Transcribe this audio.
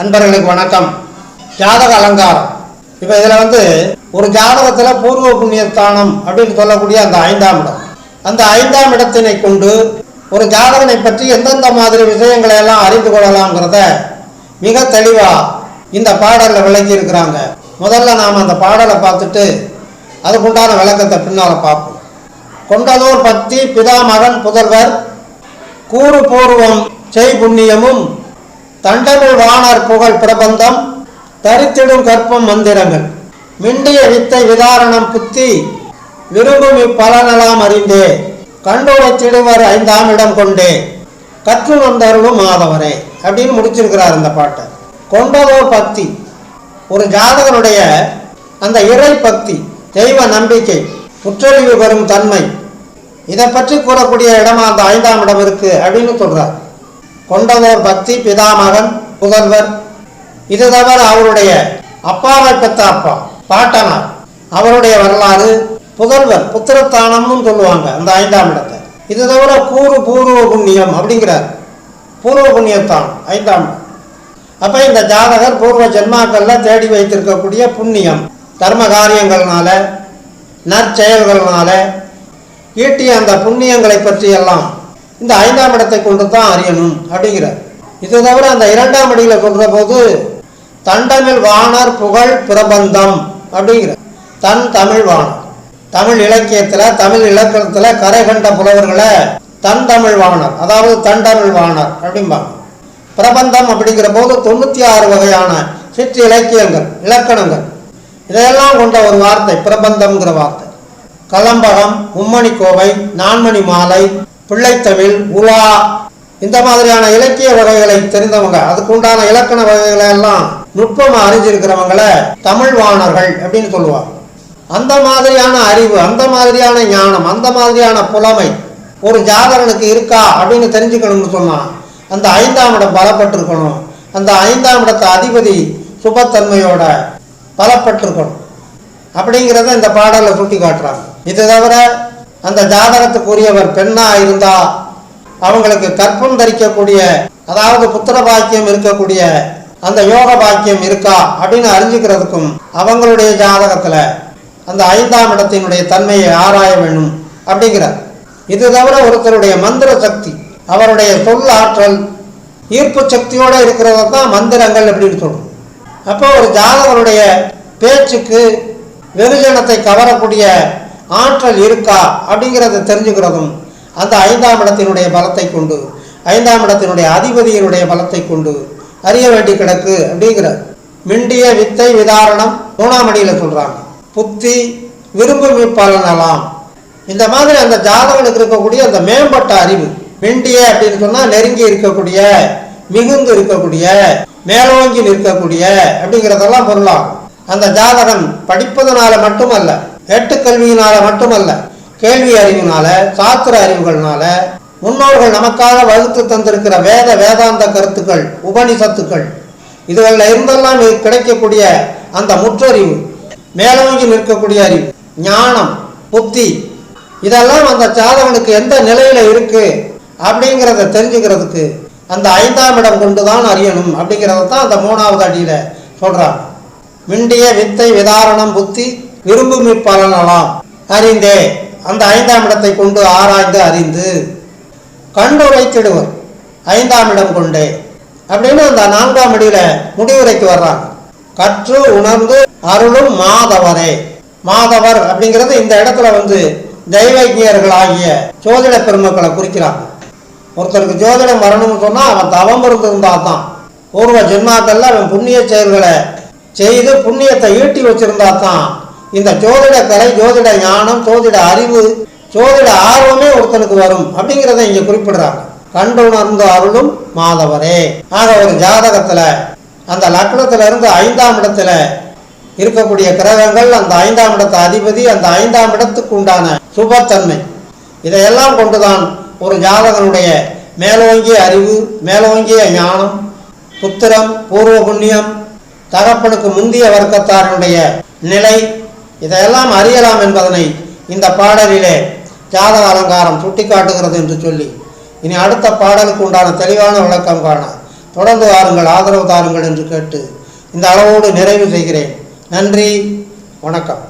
அன்பர்களுக்கு வணக்கம். ஜாதக அலங்காரம். இப்போ இதில் வந்து ஒரு ஜாதகத்தில் பூர்வ புண்ணியஸ்தானம் அப்படின்னு சொல்லக்கூடிய அந்த ஐந்தாம் இடம். அந்த ஐந்தாம் இடத்தினை கொண்டு ஒரு ஜாதகனை பற்றி எந்தெந்த மாதிரி விஷயங்களை எல்லாம் அறிந்து கொள்ளலாம்ங்கிறத மிக தெளிவாக இந்த பாடலில் விளக்கி இருக்கிறாங்க. முதல்ல நாம் அந்த பாடலை பார்த்துட்டு அதுக்குண்டான விளக்கத்தை பின்னால் பார்ப்போம். கொண்டதோர் பக்தி பிதாமகன் புதர்வர் புதல்வர் கூறு பூர்வம் செய் புண்ணியமும் தண்டமிழ் வாணர் புகழ் பிரபந்தம் தரித்திடும் கற்பம் மந்திரங்கள். மிண்டிய வித்தை விதாரணம் புத்தி விரும்பும் இப்பலனலாம் அறிந்தே கண்டுரைத்திடுவர் ஐந்தாம் இடம் கொண்டே கற்று வந்தருளும் மாதவரே அப்படின்னு முடிச்சிருக்கிறார் இந்த பாட்டை. கொண்டதோ பக்தி ஒரு ஜாதகனுடைய அந்த இறை பக்தி தெய்வ நம்பிக்கை புற்றறிவு பெறும் தன்மை இதை பற்றி கூறக்கூடிய இடமா அந்த ஐந்தாம் இடம் இருக்கு அப்படின்னு சொல்கிறார் கொண்டதோர் பக்தி பிதாமகன் புகழ்வர் இது தவிர அவருடைய அப்பாவை பெத்த அப்பா பாட்டனார். அவருடைய வரலாறு புகழ்வர் புத்திரத்தானம்னு சொல்லுவாங்க அந்த ஐந்தாம் இடத்தை. இது தவிர கூறு பூர்வ புண்ணியம் அப்படிங்கிறார். பூர்வ புண்ணியத்தானம் ஐந்தாம் இடம். அப்போ இந்த ஜாதகர் பூர்வ ஜென்மாக்கள்ல தேடி வைத்திருக்கக்கூடிய புண்ணியம். தர்ம காரியங்கள்னால நற்செயல்கள்னால ஈட்டிய அந்த புண்ணியங்களை பற்றியெல்லாம் இந்த ஐந்தாம் இடத்தை கொண்டு தான் அறியணும் அப்படிங்கிறார். இது தவிர அந்த இரண்டாம் அடியில் கொள்கிற போது தண்டமிழ் வாணர் புகழ் பிரபந்தம் அப்படிங்கிற தன் தமிழ் வாணர். தமிழ் இலக்கியத்தில் தமிழ் இலக்கணத்தில் கரை கண்ட புலவர்களை தன் தமிழ் வாணர் அதாவது தண்டமிழ் வாணர் அப்படிம்பாங்க. பிரபந்தம் அப்படிங்கிற போது தொண்ணூற்றி ஆறு வகையான சிற்று இலக்கியங்கள் இலக்கணங்கள். இதையெல்லாம் கொண்ட ஒரு வார்த்தை பிரபந்தம்ங்கிற வார்த்தை. கலம்பகம் மும்மணி கோவை நான்மணி மாலை பிள்ளைத்தமிழ் உலா. இந்த மாதிரியான இலக்கிய வகைகளை தெரிந்தவங்க அதுக்குண்டான இலக்கண வகைகளை எல்லாம் நுட்பமா அறிஞ்சிருக்கிறவங்களை தமிழ் வாணர்கள் அப்படின்னு சொல்லுவாங்க. அந்த மாதிரியான அறிவு அந்த மாதிரியான ஞானம் அந்த மாதிரியான புலமை ஒரு ஜாதகனுக்கு இருக்கா அப்படின்னு தெரிஞ்சுக்கணும்னு சொன்னா அந்த ஐந்தாம் இடம் பலப்பட்டிருக்கணும். அந்த ஐந்தாம் இடத்து அதிபதி சுபத்தன்மையோட பலப்பட்டிருக்கணும். அப்படிங்கிறத இந்த பாடலில் சுட்டி காட்டுறாங்க இது தவிர அந்த ஜாதகத்துக்குரியவர் பெண்ணா இருந்தா அவங்களுக்கு கற்பம் தரிக்கக்கூடிய அதாவது புத்திர பாக்கியம் இருக்கக்கூடிய அந்த யோக பாக்கியம் இருக்கா அப்படின்னு அறிஞ்சுக்கிறதுக்கும் அவங்களுடைய ஜாதகத்துல அந்த ஐந்தாம் இடத்தினுடைய தன்மையை ஆராய வேண்டும் அப்படிங்கிறார். இது தவிர ஒருத்தருடைய மந்திர சக்தி அவருடைய சொல் ஆற்றல் ஈர்ப்பு சக்தியோட இருக்கிறத தான் மந்திரங்கள் அப்படின்னு சொல்றோம். அப்போ ஒரு ஜாதகருடைய பேச்சுக்கு வெகுஜனத்தை கவரக்கூடிய ஆற்றல் இருக்கா அப்படிங்கிறத தெரிஞ்சுக்கிறதும் அந்த ஐந்தாம் இடத்தினுடைய பலத்தை கொண்டு ஐந்தாம் இடத்தினுடைய அதிபதியினுடைய பலத்தை கொண்டு அறிய வேண்டி கிடக்கு அப்படிங்கிறார் மிண்டிய வித்தை விதாரணம் மூணாம் அடியில் சொல்கிறாங்க புத்தி விரும்பும் பலனலாம் இந்த மாதிரி அந்த ஜாதகனுக்கு இருக்கக்கூடிய அந்த மேம்பட்ட அறிவு மிண்டிய அப்படின்னு சொன்னால் நெருங்கி இருக்கக்கூடிய மிகுந்து இருக்கக்கூடிய மேலோங்கி நிற்கக்கூடிய அப்படிங்கிறதெல்லாம் பொருளாகும். அந்த ஜாதகன் படிப்பதனால மட்டுமல்ல ஏட்டுக்கல்வியினால் மட்டுமல்ல கேள்வி அறிவினால சாத்திர அறிவுகள்னால முன்னோர்கள் நமக்காக வகுத்து தந்திருக்கிற வேத வேதாந்த கருத்துக்கள் உபனிஷத்துக்கள் இதுகளில் இருந்தெல்லாம் கிடைக்கக்கூடிய அந்த முற்றறிவு மேலோங்கி நிற்கக்கூடிய அறிவு ஞானம் புத்தி இதெல்லாம் அந்த ஜாதகனுக்கு எந்த நிலையில இருக்கு அப்படிங்கிறத தெரிஞ்சுக்கிறதுக்கு அந்த ஐந்தாம் இடம் கொண்டு தான் அறியணும் அப்படிங்கிறத தான் அந்த மூணாவது அடியில் சொல்கிறாங்க மிண்டிய வித்தை விதாரணம் புத்தி விரும்புமி பலனலாம் அறிந்தே அந்த ஐந்தாம் இடத்தை கொண்டு ஆராய்ந்து அறிந்து கண்டுரைத்திடுவர் ஐந்தாம் இடம் கொண்டே. அப்படின்னு அந்த நான்காம் அடியில முடிவுரைக்கு வர்றாங்க. கற்று உணர்ந்து அருளும் மாதவரே. மாதவர் அப்படிங்கிறது இந்த இடத்துல வந்து தெய்வஜியர்களாகிய ஜோதிட பெருமக்களை குறிக்கிறாங்க. ஒருத்தருக்கு ஜோதிடம் வரணும்னு சொன்னால் அவன் தவம் இருந்திருந்தா தான். பூர்வ ஜென்மாக்கள்ல அவன் புண்ணிய செயல்களை செய்து புண்ணியத்தை ஈட்டி வச்சிருந்தா தான் இந்த ஜோதிட கலை ஜோதிட ஞானம் ஜோதிட அறிவு ஜோதிட ஆர்வமே ஒருத்தனுக்கு வரும் அப்படிங்கிறத இங்க குறிப்பிடுறாங்க. கண்டுணர்ந்து அருளும் மாதவரே. ஆக ஒரு ஜாதகத்துல அந்த லக்னத்துல இருந்து ஐந்தாம் இடத்துல இருக்கக்கூடிய கிரகங்கள் அந்த ஐந்தாம் இடத்து அதிபதி அந்த ஐந்தாம் இடத்துக்கு உண்டான சுபத்தன்மை. இதையெல்லாம் கொண்டுதான் ஒரு ஜாதகனுடைய மேலோங்கிய அறிவு மேலோங்கிய ஞானம் புத்திரம் பூர்வ புண்ணியம் தகப்பனுக்கு முந்திய வர்க்கத்தாரனுடைய நிலை இதையெல்லாம் அறியலாம் என்பதனை இந்த பாடலிலே ஜாதக அலங்காரம் சுட்டிக்காட்டுகிறது என்று சொல்லி இனி அடுத்த பாடலுக்கு உண்டான தெளிவான விளக்கம் காண தொடர்ந்து வாருங்கள் ஆதரவு தாருங்கள் என்று கேட்டு இந்த அளவோடு நிறைவு செய்கிறேன். நன்றி வணக்கம்.